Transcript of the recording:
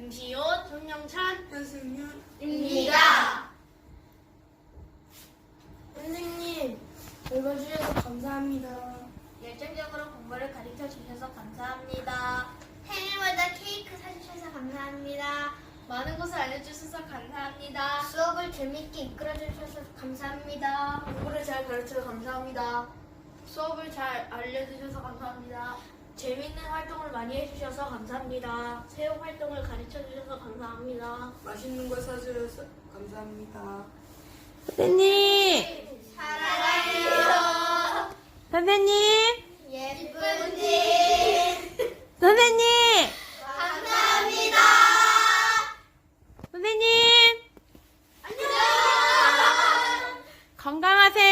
김시호, 정영찬, 현승윤입니다. 선생님, 읽어주셔서 감사합니다. 열정적으로 공부를 가르쳐 주셔서 감사합니다. 생일마다 케이크 사주셔서 감사합니다. 많은 것을 알려주셔서 감사합니다. 수업을 재밌게 이끌어 주셔서 감사합니다. 공부를 잘 가르쳐서 감사합니다. 수업을 잘 알려주셔서 감사합니다. 재밌는 활동을 많이 해주셔서 감사합니다. 체육 활동을 가르쳐 주셔서 감사합니다. 맛있는 거 사주셔서 감사합니다. 선생님! 사랑해요. 선생님! 예쁜지. 선생님! 감사합니다. 선생님! 안녕. 건강하세요.